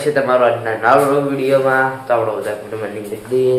સ્વાગત છે તમારો આજના નવા વિડીયોમાં. તો આપણો બધા ગુડ મોર્નિંગ દઈએ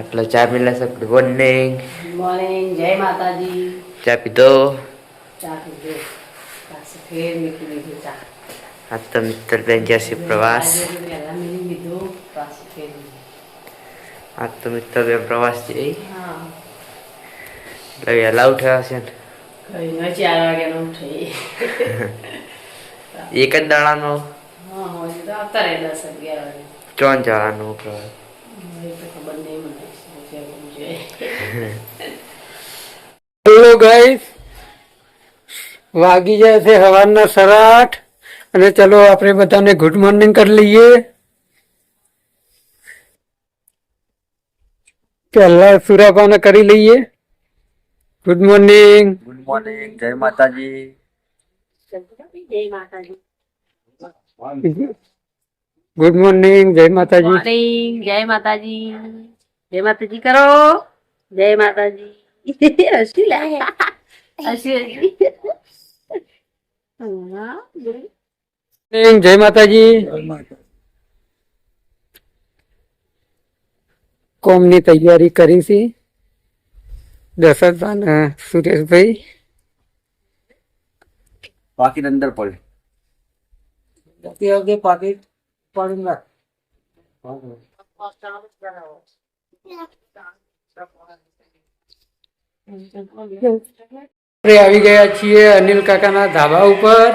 એટલે ચા પીલા છે. ગુડ મોર્નિંગ મોર્નિંગ જય માતાજી. ચા પીધો? ચા પીધો. પાછું ફેર મીઠું લીધું ચા. આજ તો મિસ્ટર બેન ગયા પ્રવાસ. આજે તો મિલી બેન પ્રવાસ જઈ એટલે વહેલા ઉઠ્યા છે ને ચાર વાગ્યાનો ઉઠી. એક જ દાડાનો? આવતા રહે દસ અગિયાર વાગે. ચોન દાડાનો પ્રવાસ. ખબર નહીં મને હેલો ગાઈસ વાગી જાય છે સવારના સરાઠ અને ચલો આપણે બધાને ગુડ મોર્નિંગ કરી લઈએ. પહેલા સુરાપાને કરી લઈએ. ગુડ મોર્નિંગ ગુડ મોર્નિંગ જય માતાજી. ગુડ મોર્નિંગ જય માતાજી મોર્નિંગ જય માતાજી જય માતાજી કરો જય માતાજી હસી લાગે હસી હસી હા મોર્નિંગ જય માતાજી કોમની તૈયારી કરી છે દશરથભાઈ અને સુરેશભાઈ બાકી અંદર પડે પાકીટ પાડી નાખ આપણે આવી ગયા છીએ અનિલ કાકાના ધાબા ઉપર.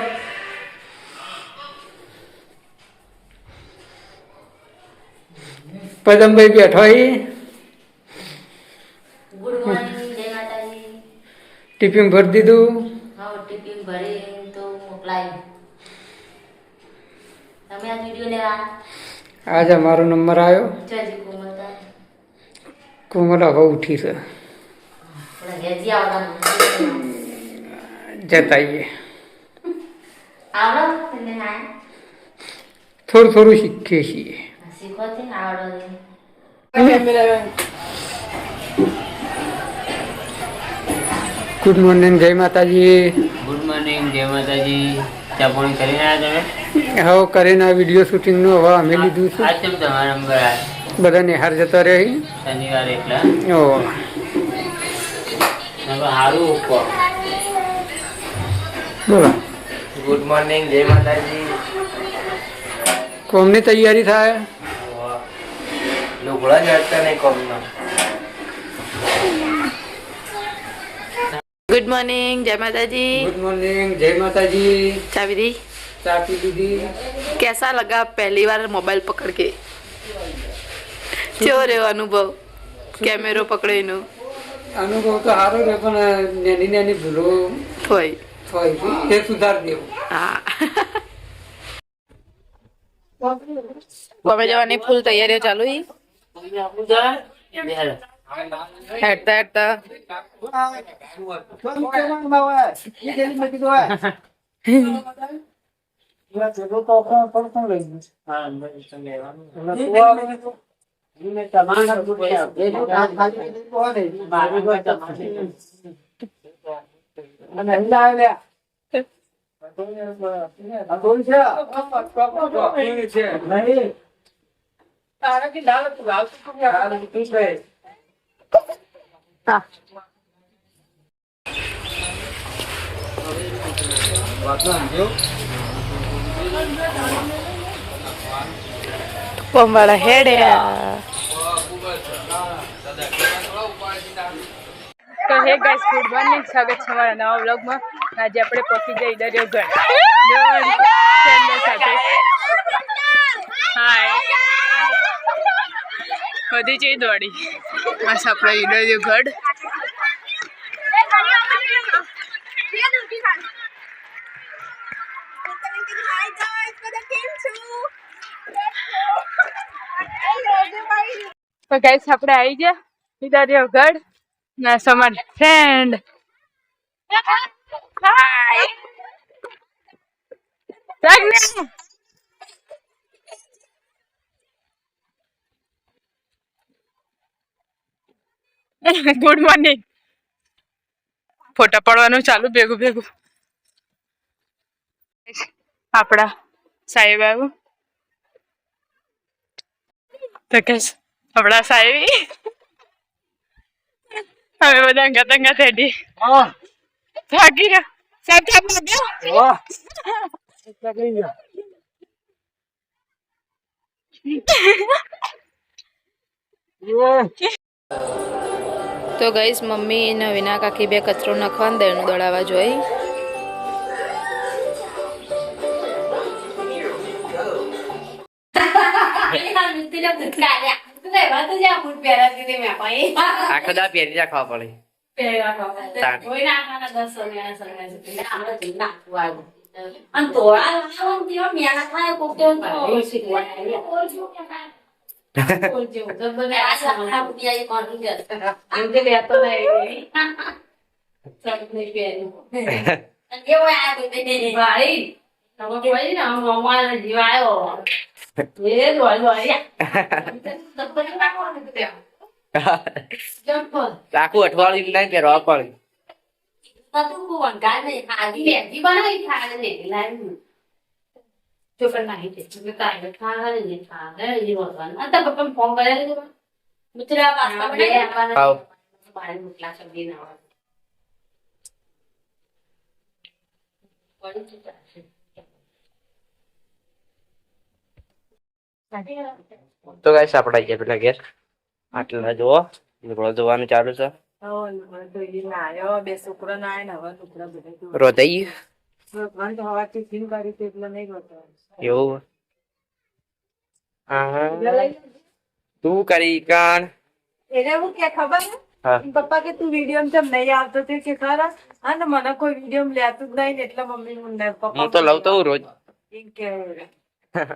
પદમભાઈ બેઠો અહીં ગુડ મોર્નિંગ જય માતાજી. ટિફિન ભરી દીધું. ટિફિન ભરી તો મોકલાય. આજે મારો નંબર આવ્યો. કુમરા બહુ ઉઠી છે. જતાઈએ. થોડું થોડું શીખીએ છીએ. ગુડ મોર્નિંગ જય માતાજી. ગુડ મોર્નિંગ જય માતાજી. ચા પાણી કરીને આવ્યા તમે? હવે કરીને આ વીડિયો શૂટિંગનું હવે અમે લીધું છે. આજ કેમ તમારો નંબર આવ્યો બધા નિહાર જતા રહે. શનિવાર એટલે? ઓ. સારું ઉપર. બોલો. ગુડ મોર્નિંગ જય માતાજી. કોમની તૈયારી થાય? લુગડા જડતા નહીં કોમનો. ગુડ મોર્નિંગ જય માતાજી ગુડ મોર્નિંગ જય માતાજી ચા પીધી ચા દીધી કેસા લગા પહેલી વાર મોબાઈલ પકડ કે કેવો રહ્યો અનુભવ કેમેરો પકડેનો અનુભવ તો સારો રહ્યો પણ નેની નેની ભૂલો થોઈ થોઈ એ સુધાર દેવું હા અમે જવાની ફૂલ તૈયારીઓ ચાલુ હી હેડતા હેડતા હા. પંબાળા હેડે. તો હે ગાઈસ ગુડ મોર્નિંગ સ્વાગત છે મારા નવા વ્લોગમાં. આજે આપણે પહોંચી જઈ દરિયો ઘર. સાથે. હાય બધી જઈ દોડી. બસ આપણે દરિયો ગઢ. તો ગાઈસ આપણે આવી ગયા દરિયો ગઢ ના સમાન ફ્રેન્ડ હાય ગુડ મોર્નિંગ ફોટા પાડવાનું ચાલુ ભેગું ભેગું. આપણા સાહેબ આવ્યું તો કેશ આપણા સાહેબ હવે બધા અંગત થઈ હેડી થાકી ગયા. સાથે આપણે બે તો ગઈશ મમ્મી ને વિના કાકી બે કચરો નાખવા દળનું દળાવવા જોઈ. આખો દા પહેરી રાખવા પડે. આખું અઠવાડિયું નહીં પહેરવા પડે આવ. તો ગાઈસ આપણે આવી ગયા પેલા ઘેર આટલા જુઓ લુગડો ધોવાનું ચાલુ છે. બે છોકરા ના આવે ને હવે લુગડા બધા રોધાઈ એટલે નહીં એવું? હા તું કરી એને હું કે ખબર પપ્પા કે તું વીડિયો ચમ નહીં આવતો તે કે ખરા? હા મને કોઈ વીડિયો લેતું જ નહીં ને એટલે મમ્મી પપ્પા હું તો લઉં તો રોજ. કે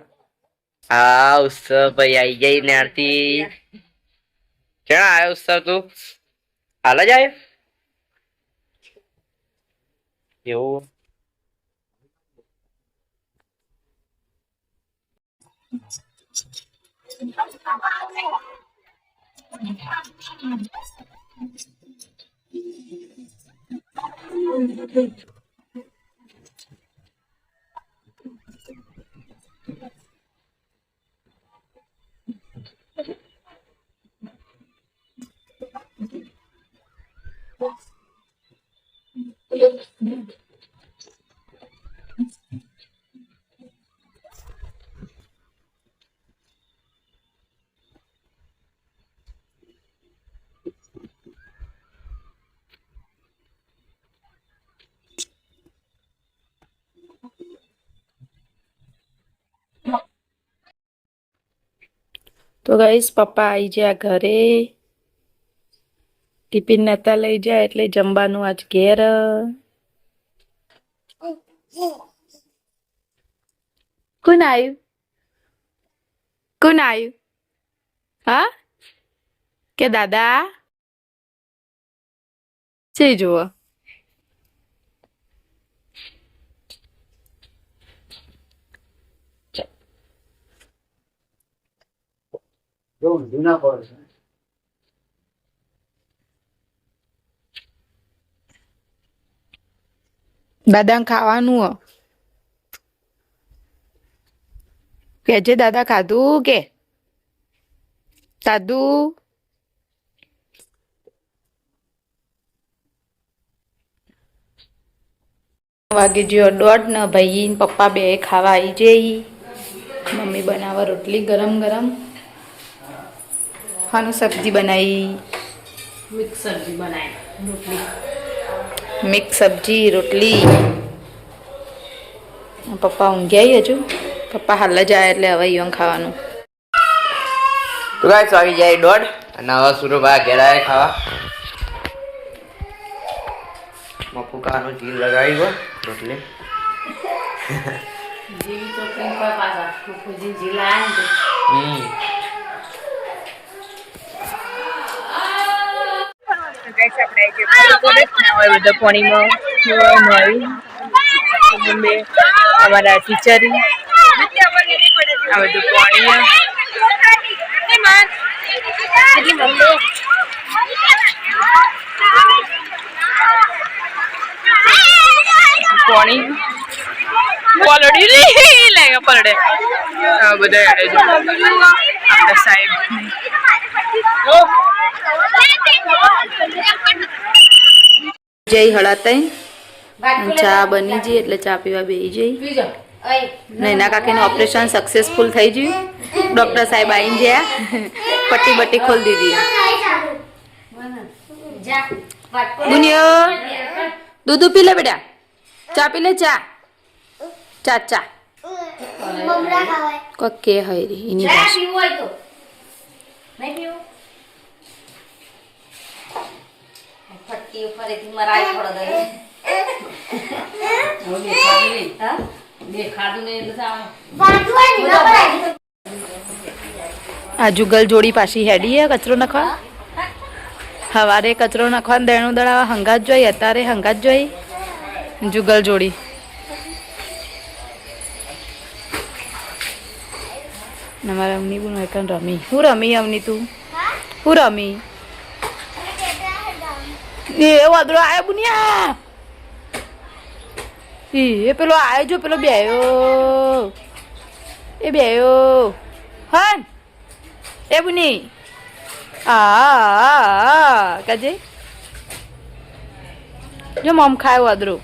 આ ઉત્સવ ભાઈ આઈ જઈ ને આરતી ક્યાં આવ્યો ઉત્સવ તું? હાલ જ આવ્યો એવું? Thank you. તો ગઈશ પપ્પા આવી ગયા ઘરે. ટિફિન નતા લઈ જાય એટલે જમવાનું આજ ઘેર. કોણ આવ્યું કોણ આવ્યું હા? કે દાદા? છે જુઓ. દાદા ખાવાનું હો. કે જે દાદા ખાધું કે? ખાધું? વાગે જો દોઢ ને ભાઈ પપ્પા બે ખાવા આવી જઈ. મમ્મી બનાવવા રોટલી ગરમ ગરમ. હાનું સબ્જી બનાવી. મિક્સ સબ્જી બનાવી રોટલી. મિક્સ સબ્જી રોટલી. પપ્પા ઊંઘ્યા હજુ. પપ્પા હાલ જ આવ્યા એટલે હવે ઈવન ખાવાનું. તો ગાઈસ આવી જાય દોઢ. અને હવે સુરભા ઘેર આવે ખાવા. મફુકાનું જીલ લગાવી રોટલી. જીલ તો પર પાસા મુખુજી જીલ હમ. ગાઈસ આપણે ગયા કોલેજ ના હોય બધા પાણીમાં નળી મમ્મી અમારા ટીચર આ બધું પાણી. પાણી પલડી. લે બધા સાહેબ. જય હળાતાઈ. ચા બની જઈ એટલે ચા પીવા બેસી જઈ. નૈના કાકીનું ઓપરેશન સક્સેસફુલ થઈ ગયું. ડોક્ટર સાહેબ આવીને ગયા. પટ્ટી બટ્ટી ખોલી દીધી. દુનિયો દૂધ પી લે બેટા. ચા પી લે ચા. ચા ચા. કોક કે હોય એની ભાષા. આ જુગલ જોડી પાછી હેડી હે કચરો નખવા? હવારે કચરો નખવા દેણું દળાવા હંગાત જોઈ અત્યારે હંગાત જોઈ? જુગલ જોડી. ને મારા અમની બોલ એકન રમી. હું રમી અમની તું? હું રમી? એ વાદળો આયો બુનિયા! એ પેલો આવ્યો જો, પેલો બેયો. એ બેયો. હન! એ બુની. આ કાજે. જો મમ ખાય વાદળો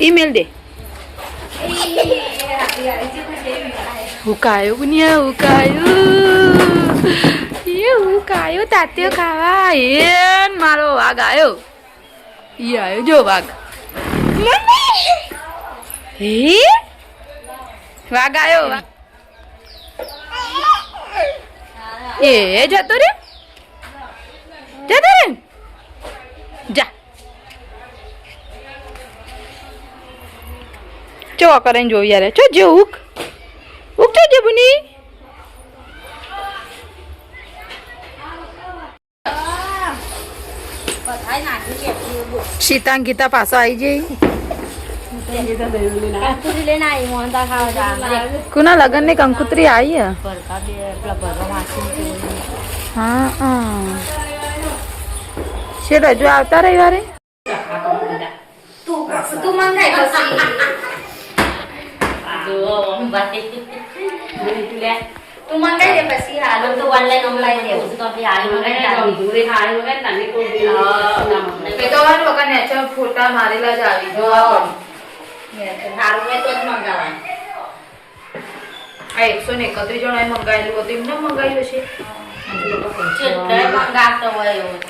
ઈમેલ દે. હુકાયો બુનિયા હુકાયો એ હુકાયો તાત્યો ખાવા. એ મારો વાઘ આવ્યો ઈ આયો જો વાઘ. હે? વાઘ આવ્યો. એ જતો રે. જતો જા. ચો કરીને જોઈ યાર? ચો જે ઉક. ઉક ચો જે બુની. સીતા ગીતા પાછો આવી જઈ કુના લગનની કંકુતરી આવી છે રજુ આવતા રવિવારે? તું મંગાઈ દે પછી હાલો તો ઓનલાઈન ઓનલાઈન દેવું તો આપણે હાલ મંગાઈ જ તો જ આ એકસો ને એકત્રીસ જણાએ મંગાવેલું હતું એમને મંગાવ્યું છે મંગાવતો હોય એવું તો.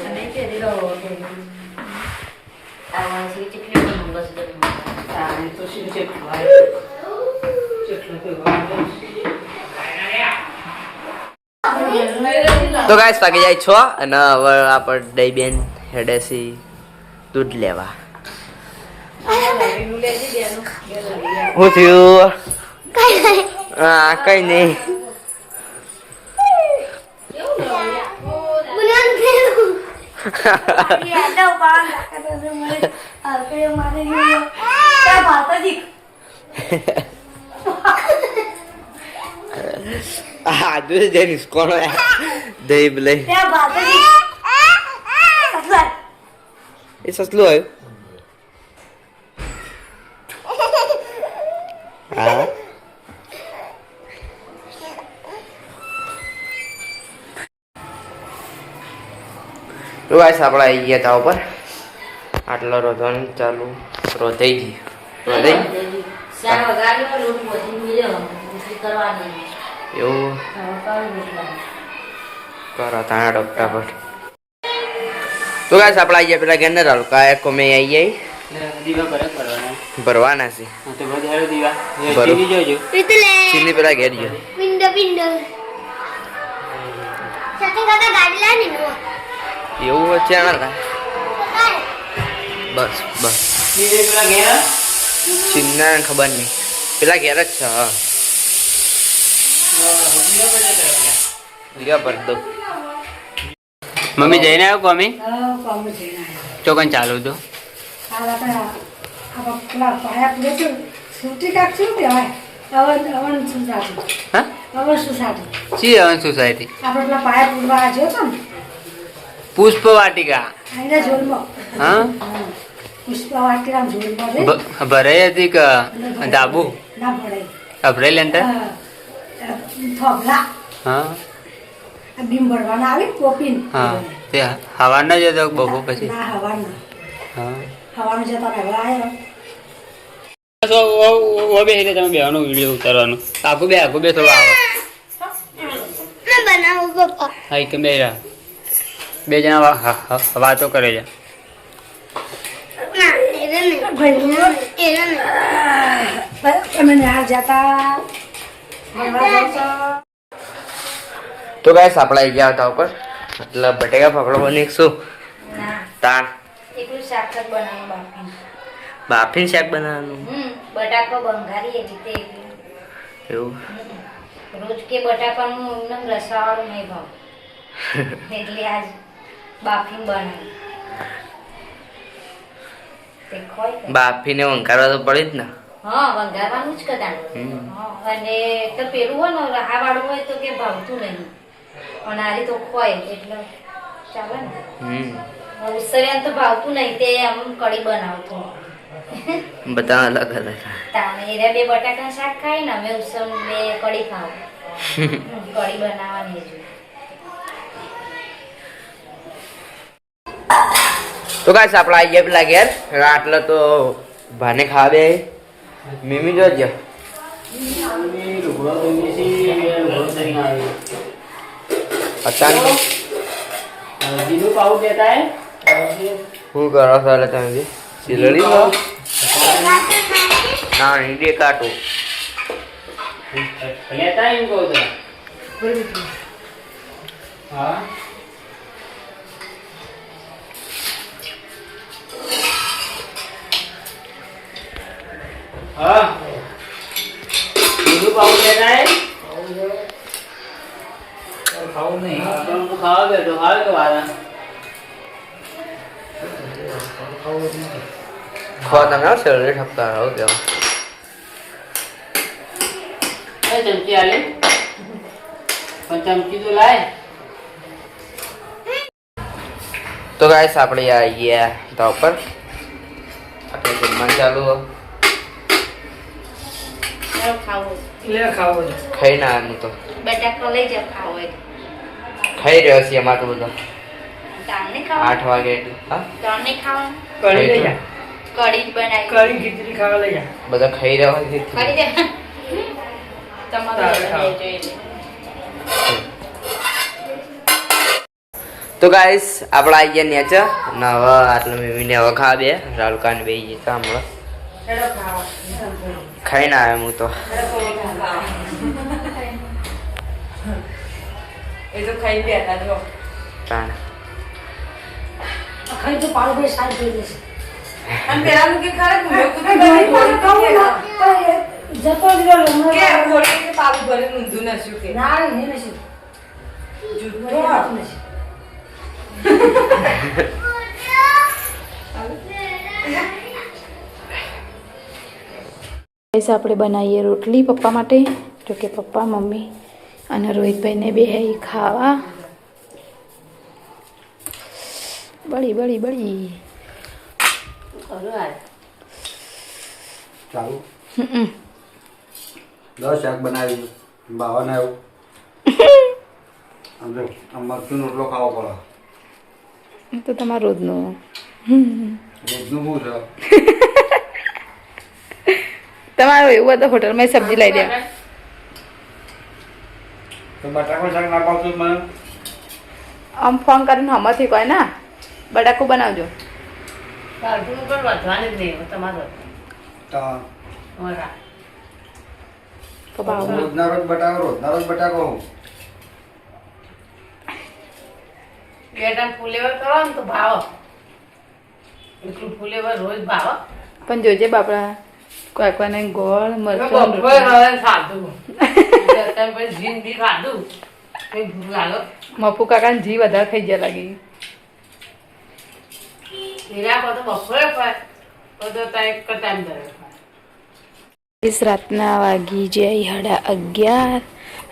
આ વાંસી કેટલી પણ મંગસ તો ગાઈસ પાકી જાય છો અને હવે આપણે દઈ બેન હેડેસી દૂધ લેવા. શું થયું? હા, કઈ નહીં. હા દૂધ જઈશ કોણ દહીં લઈ એ સસલું આવ્યું હા. તો ગાઈસ આપણે આવી ગયા તા ઉપર. આટલો રોધવાનું ચાલુ. રોધાઈ ગયું. રોધાઈ ચાર વગાડ્યો લોટ બોધી મળ્યો કરવાની. એવું? કરું તાણા ડોક્ટર પર તો ગાઈસ આપણે પેલા કોમે આવી જાય દીવા બરાબર કરવાના ભરવાના છે. હા તો બધા દીવા. ચીની જોજો. ચીની પેલા ઘેર કાકા ને એવું છે આના બસ બસ. ચીની પેલા ઘેર. ચિન્ના ખબર નહીં. પેલા ઘેર જ છે હા. લીવા પર દો. મમ્મી જઈને આવ્યો કોમી? ચોકન ચાલુ તો પુષ્પ વાટિકા હા. ભરાઈ હતી કે ધાબુ? અભરાઈ લેન્ટર હા. બીમ ભરવાના આવે કોપીન. હા તે હવાના જ હતો બપોર પછી? ના હવાના હા. જતા આવ્યો. ઓ- બે તમે બેવાનો વીડિયો ઉતારવાનો. આખું બે આખું બે થોડો આવે. મેં બનાવું પપ્પા બે જણા વાતો કરે છે ના એને નહીં એને નહીં તમે ન્યાર જતા ભણવા જાવ છો તો ગાય સાપડા આવી ગયા હતા ઉપર. એટલે બટેકા ફાફડા બનીશું તાણ. બાફીન શાક જ બનાવું બાકી બાફીને શાક બનાવવાનું? હમ બટાકો બંગારી એ રીતે એવું. રોજ કે બટાકાનું એકદમ રસાવાળું નહીં ભાવ એટલે આજ બાફીન બનાવી. તે ખોય કે? બાફીને વંકારવા તો પડે જ ને. હા વંગારવાનું જ કદાચ. અને તો પેલું હોય ને રાહા વાળું હોય તો કે ભાવતું નહીં. પણ આ તો ખોય એટલે ચાલે ને. ઉસરિયાને તો ભાવતું નહીં તે આમ કઢી બનાવતું. બધા અલગ અલગ. તાને એરા બે બટાકા શાક ખાય ને અમે ઉસમ બે કઢી ખાવ. કઢી બનાવવાની તો કાંઈ આપણે આવી ગયા પેલા ઘેર આટલે તો ભાને ખાવા બે મીમી જોજો શું કરો છો એટલે તમે સિલડી છો ના નીડે કાટું. લેતા એમ કહું હા? હા. બીજું પાઉં લેતા હે ખાવું નહીં કેવા એ ચમચી આલે. પણ ચમચી તો લાય. તો ગાઈસ આપણે આવી ગયા તા ઉપર. આપણે જમવાનું ચાલુ હો. ચાલો. લે ખાવો ખાઈ ના આનું તો. બટાકો લઈ જાવ ખાવો તો. ખાઈ રહ્યો છે અમારે તો બધા. આઠ વાગે એટલે. હા? તારને ખાવા? કઢી લઈ જા. કઢી બનાવી. કઢી ખીચડી ખાવા લઈ જા. બધા ખાઈ રહ્યા દે તમારું લે. તો ગાઈસ આપણે આવી ગયા નેચર ને હવે આટલે મેમીને હવે ખાવા બે. રાલકાને બે જતા હમણાં. ખાઈને આવ્યો હું તો. એ તો ખાઈ બેઠા જો. તાણ. ખાઈ તો પાડો ભાઈ અને કે ખરા જતો જ રહ્યો કે. કે ઊંધું કે. ના એ જૂઠું આપણે બનાવીએ રોટલી પપ્પા માટે. જો કે પપ્પા મમ્મી અને રોહિતભાઈને બે હે ખાવા. બળી બળી બળી. ચાલુ. હમ. દસ શાક બનાવી બાવાને આવ્યું આમ જો આમ મરચું રોટલો ખાવો પડે. તો તમારા રોજનું. રોજનું શું છે? તમારું એવું હતું હોટલમાં સબ્જી લઈ દે તો બટાકો શાક ના પાવતું મને? આમ ફોન કરીને હમણાંથી કહે ના? બટાકું બનાવજો. પણ વધવાની જ નહીં તમારો. તો. ભાવ રોજના રોજ બટાકો રોજના રોજ બટાકો હું. બે ફુલેવર કરો ને તો ભાવ. એટલું ફુલેવર રોજ ભાવ. પણ જોજે બાપડા કોઈ કોઈને ગોળ મરચું ખાધું અત્યારે પછી જીન બી ખાધું. કઈ ભૂખ લાગો? મફુ કાકાને જી વધારે થઈ ગયા લાગી. બપોરે બધો ટાઈમ રાતના વાગી જાય હડા અગિયાર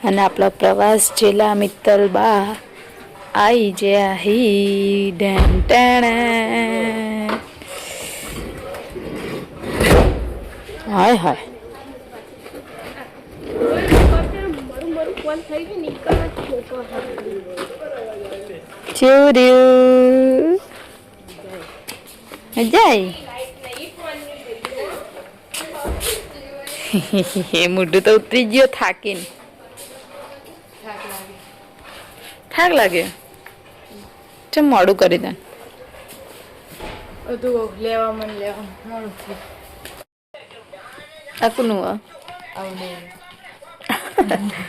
અને આપણો પ્રવાસ જેલા મિત્તલ બા આઈ જ્યા હી ડેન ટેણે. હાય હાય. ચોર્યું. જાય હે મોઢું તો ઉતરી ગયો થાકીને. થાક લાગે. ચમ મોડું કરી દે. બધું લેવા મન લેવા મોડું થયું. આ કોનું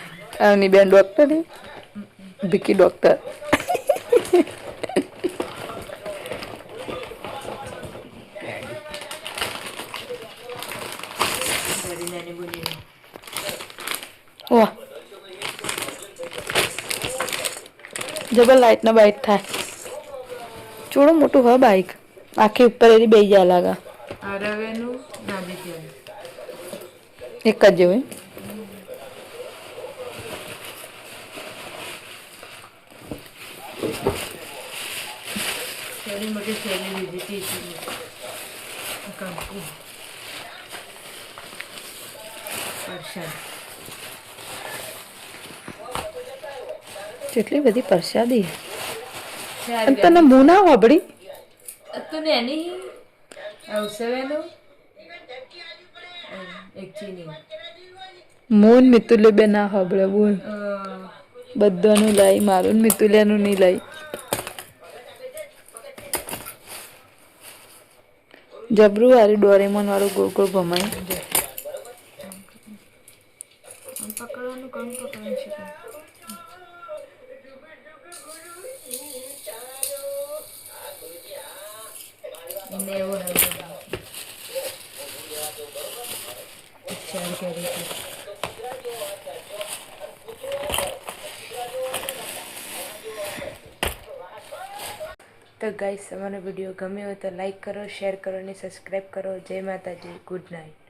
આ બેન ડોક્ટર ભીકી ડોક્ટર વાહ જબર લાઈટ ના બાઈટ થાય. ચોડો મોટું હોય બાઈક આખી ઉપર એની બે જાય લાગે. ના એક જ જેવું શેરી મોટી શેરી લીધી તીસરી કંકુ પરસાદ. કેટલી બધી પ્રસાદી. અને તને મું ના વાપડી તો એની અવસવેનું એક ચીની. મોન મિતુલે બે ના વાપડે બોલ. બધાનું લઈ મારું મિતુલિયાનું નહીં લઈ જબરું વાળું ડોરેમોન વાળું ગોળ ગોળ ભમાય આમ પકડવાનું કોણ પકડવાનું છે એને એવું હવે ચાલ કરી હતી. તો ગાઈસ તમારો વીડિયો ગમ્યો હોય તો લાઈક કરો શેર કરો અને સબસ્ક્રાઈબ કરો. જય માતાજી. Good night